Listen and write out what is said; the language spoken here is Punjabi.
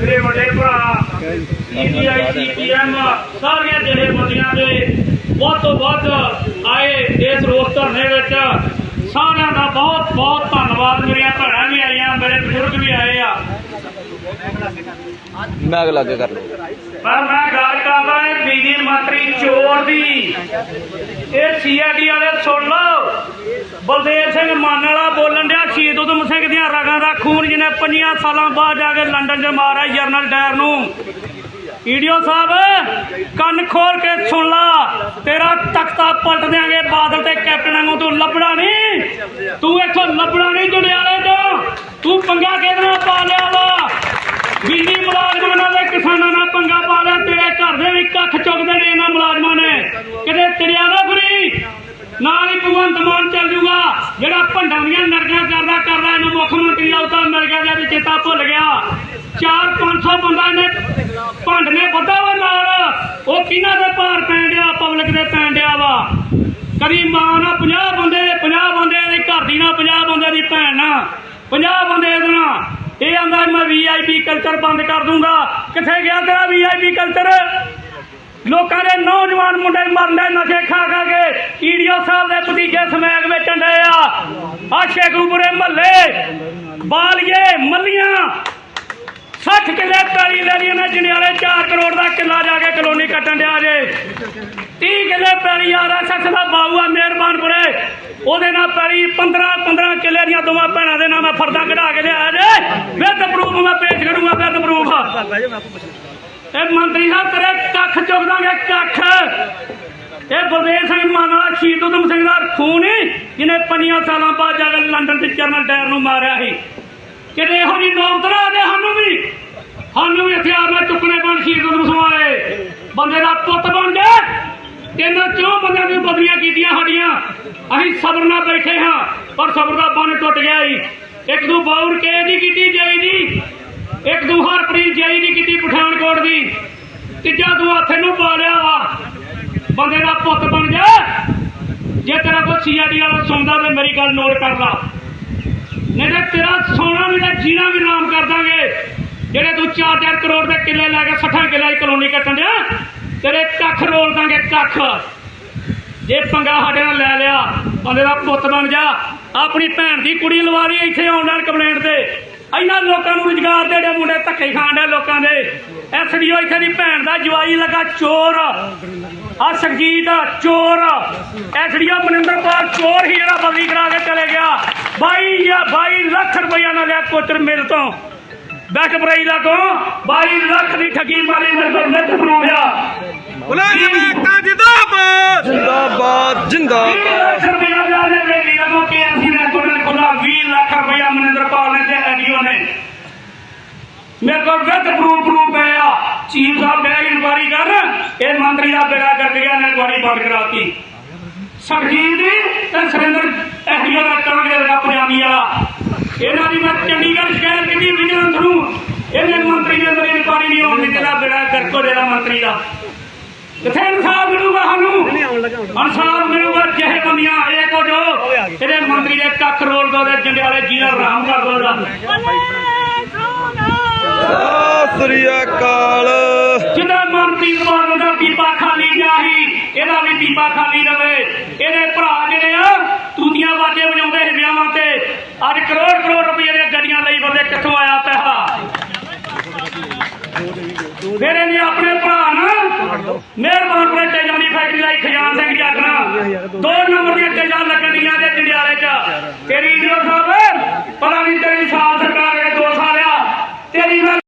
ਮੇਰੇ ਵੱਡੇ ਭਰਾ ਸੀਪੀਆਈ ਸੀਪੀਐਮ ਸਾਰੀਆਂ ਜਥੇਬੰਦੀਆਂ ਦੇ ਬਹੁਤ ਤੋਂ ਵੱਧ ਆਏ ਇਸ ਰੋਸ ਧਰਨੇ ਵਿੱਚ ਸਾਰਿਆਂ ਦਾ ਬਹੁਤ ਬਹੁਤ ਧੰਨਵਾਦ ਮੇਰੀਆਂ ਭੈਣਾਂ ਵੀ ਆਈਆਂ ਮੇਰੇ ਬਜ਼ੁਰਗ ਵੀ ਆਏ ਆ ਮੈਂ ਅਗਲਾ ਅੱਗੇ ਕਰ ਪਰ ਮੈਂ ਗੱਲ ਕਰਦਾ ਹਾਂ ਬਿਜਲੀ ਮੰਤਰੀ ਚੋਰ ਦੀ। ਇਹ ਸੀਆਈਡੀ ਵਾਲੇ ਸੁਣ ਲਓ। ਬਲਦੇਵ ਸਿੰਘ ਮਾਨ ਵਾਲਾ ਬੋਲਣ ਡਿਆ, ਸ਼ਹੀਦ ਉਦਮ ਸਿੰਘ ਦੀਆਂ ਰਗਾਂ ਦਾ ਖੂਨ, ਜਿਹਨੇ 5 ਸਾਲਾਂ ਬਾਅਦ ਜਾ ਕੇ ਲੰਡਨ 'ਚ ਮਾਰਿਆ ਜਰਨਲ ਡਾਇਰ ਨੂੰ। ਈਡੀਓ ਸਾਹਿਬ, ਕੰਨ ਖੋਲ ਕੇ ਸੁਣ ਲਾ, ਤੇਰਾ ਤਖਤਾ ਪਲਟ ਦਿਆਂਗੇ, ਬਾਦਲ ਤੇ ਕੈਪਟਨ ਨੂੰ ਤੂੰ ਲੱਭਣਾ ਨਹੀਂ ਤੂੰ ਇੱਥੋਂ ਲੱਭਣਾ ਨਹੀਂ ਜੁੜਿਆਲੇ ਤੋਂ ਤੂੰ ਪੰਗਾ ਕਿਹਦੇ ਨਾਲ ਪਾ ਲਿਆ ਵਾ ਬਿਜਲੀ ਮੁਲਾਜ਼ਮਾਂ ਨਾਲ ਤੇ ਕਿਸਾਨਾਂ ਨਾਲ ਪੰਗਾ ਪਾ ਲਿਆ ਤੇਰੇ ਘਰ ਦੇ ਵੀ ਕੱਖ ਚੁੱਕਦੇ ਨੇ ਇਹਨਾਂ ਮੁਲਾਜ਼ਮਾਂ ਨੇ ਕਿਤੇ ਤੜਿਆ ਨਾ ਫਰੀ ਨਾਲ ਹੀ ਭਗਵੰਤ ਮਾਨ ਚੱਲ ਜੂਗਾ ਜਿਹੜਾ ਭੰਡਾਂ ਦੀਆਂ ਨਰਕਾਂ ਕਰਦਾ ਕਰਦਾ ਇਹਨੂੰ ਮੁੱਖ ਮੰਤਰੀ ਦਾ ਉਤਾ ਮਿਲ ਗਿਆ ਜਦ ਚੇਤਾ ਭੁੱਲ ਗਿਆ। 4-500 ਬੰਦਾ ਇਹਨੇ ਭੰਡ ਨੇ ਵੱਡਾ ਵਾ ਨਾਲ। ਉਹ ਕਿਹਨਾਂ ਦੇ ਭਾਰ ਪੈਣ ਡਿਆ? ਪਬਲਿਕ ਦੇ ਪੈਣ ਡਿਆ ਵਾ। ਕਦੀ ਮਾਂ ਨਾਲ 50 ਬੰਦੇ 50 ਬੰਦੇ ਦੀ ਘਰ ਦੀ ਨਾਲ 50 ਬੰਦੇ ਦੀ ਭੈਣ ਨਾਲ। 50 ਬੰਦੇ ਇਹਦੇ ਨਾਲ। ਇਹ ਆਂਦਾ ਮੈਂ ਵੀਆਈਪੀ ਕਲਚਰ ਬੰਦ ਕਰ ਦੂੰਗਾ। ਕਿੱਥੇ ਗਿਆ ਤੇਰਾ ਵੀਆਈਪੀ ਕਲਚਰ ਲੋਕਾਂ ਦੇ ਨੌਜਵਾਨ ਮੁੰਡੇ ਮਰਨ ਦੇ ਨਸ਼ੇ ਖਾ ਖਾ ਕੇ ਈਡੀਓ ਸਾਹਿਬ ਦੇ ਭਤੀਜੇ ਸਮੈਕ ਵੇਚਣ ਡਏ ਆ। ਆ ਸ਼ੇਖੂਪੁਰੇ ਮਹੱਲੇ ਬਾਲੀਏ ਮੱਲੀਆਂ। 60 ਕਿੱਲੇ ਪੈਲੀ ਲੈਣੀ ਨੇ ਜੰਡਿਆਲੇ 4 ਕਰੋੜ ਦਾ ਕਿੱਲਾ ਜਾ ਕੇ ਕਲੋਨੀ ਕੱਟਣ ਡਿਆ ਜੇ। 30 ਕਿੱਲੇ ਪੈਲੀ ਆਰਐਸਐਸ ਦਾ ਬਾਊ ਮਿਹਰਬਾਨਪੁਰੇ। ਉਹਦੇ ਨਾਲ ਪੈਲੀ 15 15 ਕਿੱਲੇ ਦੀਆਂ ਦੋਵਾਂ ਭੈਣਾਂ ਦੇ ਨਾਲ ਮੈਂ ਫਰਦਾ ਕਢਾ ਕੇ ਲਿਆ ਜੇ। ਵਿਦ ਪ੍ਰੂਫ ਮੈਂ ਪੇਸ਼ ਕਰੂੰਗਾ, ਵਿਦ ਪ੍ਰੂਫ ਇਹ ਮੰਤਰੀ ਸਾਹਿਬ ਤੇਰੇ ਕੱਖ ਚੁੱਕ ਦਾਂਗੇ, ਕੱਖ। ਇਹ ਬਲਦੇਵ ਸਿੰਘ ਮਾਨ ਸ਼ਹੀਦ ਉਦਮ ਸਿੰਘ ਦਾ ਖੂਨ ਹੀ ਜਿਹਨੇ ਪੰਜਾਂ ਸਾਲਾਂ ਬਾਅਦ ਜਾ ਕੇ ਲੰਡਨ ਤੇ ਜਰਨਲ ਡਾਇਰ ਨੂੰ ਮਾਰਿਆ ਸੀ। ਕਿਤੇ ਇਹੋ ਜਿਹੀ ਨੌਬਤ ਨਾ ਆਵੇ ਸਾਨੂੰ ਵੀ ਸਾਨੂੰ ਵੀ ਹਥਿਆਰ ਨਾਲ ਚੁੱਕਣੇ ਪੈਣ ਸ਼ਹੀਦ ਉਦਮ ਸਿੰਘ ਵਾਲੇ। ਬੰਦੇ ਦਾ ਪੁੱਤ ਬਣ ਜਾ ਤਿੰਨ ਚੋਂ ਬੰਦਿਆਂ ਦੀਆਂ ਬਦਲੀਆਂ ਕੀਤੀਆਂ ਸਾਡੀਆਂ। ਅਸੀਂ ਸਬਰ ਨਾਲ ਬੈਠੇ ਹਾਂ, ਪਰ ਸਬਰ ਦਾ ਬੰਨ ਟੁੱਟ ਗਿਆ ਜੀ। ਇੱਕ ਦੋ ਬਾਉਰ ਕੇ ਦੀ ਕੀਤੀ ਜਾਈ ਦੀ। ਇੱਕ ਦੂ ਹਰਪ੍ਰੀਤ ਜਾਈ ਦੀ ਕੀਤੀ ਪਠਾਨਕੋਟ ਦੀ। ਤੀਜਾ ਤੂੰ ਹੱਥੇ ਨੂੰ ਪਾ ਲਿਆ। ਵਾ ਬੰਦੇ ਦਾ ਪੁੱਤ ਬਣ ਜਾ ਜੇ ਤੇਰਾ ਕੋਈ ਸੀਆਈਡੀ ਵਾਲਾ ਸੁਣਦਾ ਤੇ ਮੇਰੀ ਗੱਲ ਨੋਟ ਕਰ ਲਾ। ਨਹੀਂ ਤੇ ਤੇਰਾ ਸੋਨਾ ਵੀ ਤੇ ਜੀਣਾ ਵੀ ਨਾਮ ਕਰ ਦਾਂਗੇ। ਜਿਹੜੇ ਤੂੰ 4-4 ਕਰੋੜ ਦੇ ਕਿੱਲੇ ਲੈ ਕੇ 60 ਕਿੱਲੇ ਦੀ ਕਲੋਨੀ ਕੱਟਣ ਡਿਆ, ਤੇਰੇ ਕੱਖ ਰੋਲ ਦਾਂਗੇ, ਕੱਖ। ਜੇ ਪੰਗਾ ਸਾਡੇ ਨਾਲ ਲੈ ਲਿਆ, ਬੰਦੇ ਦਾ ਪੁੱਤ ਬਣ ਜਾ। ਆਪਣੀ ਭੈਣ ਦੀ ਕੁੜੀ ਲਵਾ ਲਈ ਇੱਥੇ ਆਨਲਾਈਨ ਕੰਪਲੇਂਟ ਤੇ। ਇਹਨਾਂ ਲੋਕਾਂ ਨੂੰ ਰੁਜ਼ਗਾਰ ਦੇ ਜਿਹੜੇ ਮੁੰਡੇ ਧੱਕੇ ਖਾਣ ਦੇ ਲੋਕਾਂ ਦੇ। ਐਸਡੀਓ ਇੱਥੇ ਦੀ ਭੈਣ ਦਾ ਜਵਾਈ ਲੱਗਾ ਚੋਰ। ਆ ਸਰਜੀਤ ਚੋਰ। ਐਸਡੀਓ ਮਨਿੰਦਰਪਾਲ ਚੋਰ ਹੀ ਜਿਹੜਾ ਬਦਲੀ ਕਰਾ ਕੇ ਚਲੇ ਗਿਆ। 22 ਜਾਂ 22 ਲੱਖ ਰੁਪਈਆ ਨਾਲ ਲਿਆ ਕੋਚਰ ਮਿਲ ਤੋਂ। ਬੈਕ ਬਰੇਲਾ ਤੋਂ। 22 ਲੱਖ ਦੀ ਠੱਗੀ ਮਾਰੀ ਮੇਰੇ ਕੋਲ ਨਿੱਤ ਬਣਾਉਆ ਮੁਲਾਜ਼ਮ ਏਕਤਾ ਜਿੰਦਾਬਾਦ। ਜਿੰਦਾਬਾਦ ਜਿੰਦਾਬਾਦ। 20 ਲੱਖ ਰੁਪਇਆ ਲਿਆ ਨੇ ਬੇਲੀ ਲੱਗੋ ਕੇ ਅਸੀਂ ਨੇ ਕੋਲ ਕੋਲਾ 20 ਲੱਖ ਰੁਪਇਆ ਮਨਿੰਦਰਪਾਲ ਨੇ ਤੇ ਐਡੀਓ ਨੇ। ਮੇਰੇ ਕੋਲ ਵਿਦ ਪ੍ਰੂਫ ਪ੍ਰੂਫ ਪਿਆ ਚੀਫ ਸਾਹਿਬ ਨੇ ਇਨਕੁਆਰੀ ਕਰ। ਇਹ ਮੰਤਰੀ ਦਾ ਬੇੜਾ ਕਰ ਗਿਆ ਨੇ ਇਨਕੁਆਰੀ ਬੰਦ ਕਰਾਤੀ। ਸਰਜੀਤ ਤੇ ਸੁਰਿੰਦਰ ਐਡੀਓ ਦਾ ਕਰਾਂਗੇ ਦਾ ਪੰਜਾਬੀ ਵਾਲਾ। ਇਹਨਾਂ ਦੀ ਮੈਂ ਚੰਡੀਗੜ੍ਹ ਸ਼ਹਿਰ ਕੀਤੀ ਵਿਜੀਲੈਂਸ ਨੂੰ ਇਹਨੇ ਮੰਤਰੀ ਨੇ ਮੇਰੀ ਇਨਕੁਆਰੀ ਨਹੀਂ ਹੋਣ ਦਿੱਤੀ ਦਾ ਬੇੜਾ ਕਰਕੋ ਜਿਹੜਾ ਮੰਤਰੀ ਦਾ। ਕਿੱਥੇ ਇਨਸਾਫ ਮਿਲੂਗਾ ਸਾਨੂੰ। ਇਨਸਾਫ ਮਿਲੂਗਾ, ਜਿਹੇ ਬੰਦੀਆਂ, ਇਹ ਕੋ ਜੋ ਇਹਦੇ ਮੰਤਰੀ ਦੇ ਕੱਖ ਰੋਲ ਦੋ ਦੇ ਜੰਡਿਆਲੇ ਜੀਣਾ ਰਾਮ ਕਰ ਦੋ ਦਾ ਸ੍ਰੀ ਅਕਾਲ। ਜਿਹਦਾ ਮੰਤਰੀ ਸਵਾਲ ਦਾ ਪੀਪਾ ਖਾਲੀ ਗਿਆ ਇਹਦਾ ਵੀ ਪੀਪਾ ਖਾਲੀ ਰਵੇ। ਇਹਦੇ ਭਰਾ ਜਿਹੜੇ ਆ, ਤੂਤੀਆਂ ਵਾਜੇ ਵਜਾਉਂਦੇ ਸੀ ਵਿਆਹਾਂ ਤੇ। ਅੱਜ ਕਰੋੜ ਕਰੋੜ ਰੁਪਏ ਦੀਆਂ ਗੱਡੀਆਂ ਲਈ ਬੰਦੇ ਕਿੱਥੋਂ ਆਇਆ ਪੈਸਾ? ਮੇਰੇ ਨੇ ਆਪਣੇ ਭਰਾ ਨਾਲ ਮਿਹਰਬਾਨਪੁਰੇ ਤੇਜਾਂ ਦੀ ਫੈਕਟਰੀ ਲਾਈ ਖਜ਼ਾਨ ਸਿੰਘ ਜਾਗਣਾ ਦੋ ਨੰਬਰ ਦੀਆਂ ਤੇਜਾਂ ਲੱਗਣੀਆਂ ਦੇ ਜੰਡਿਆਲੇ 'ਚ। ਤੇਰੀ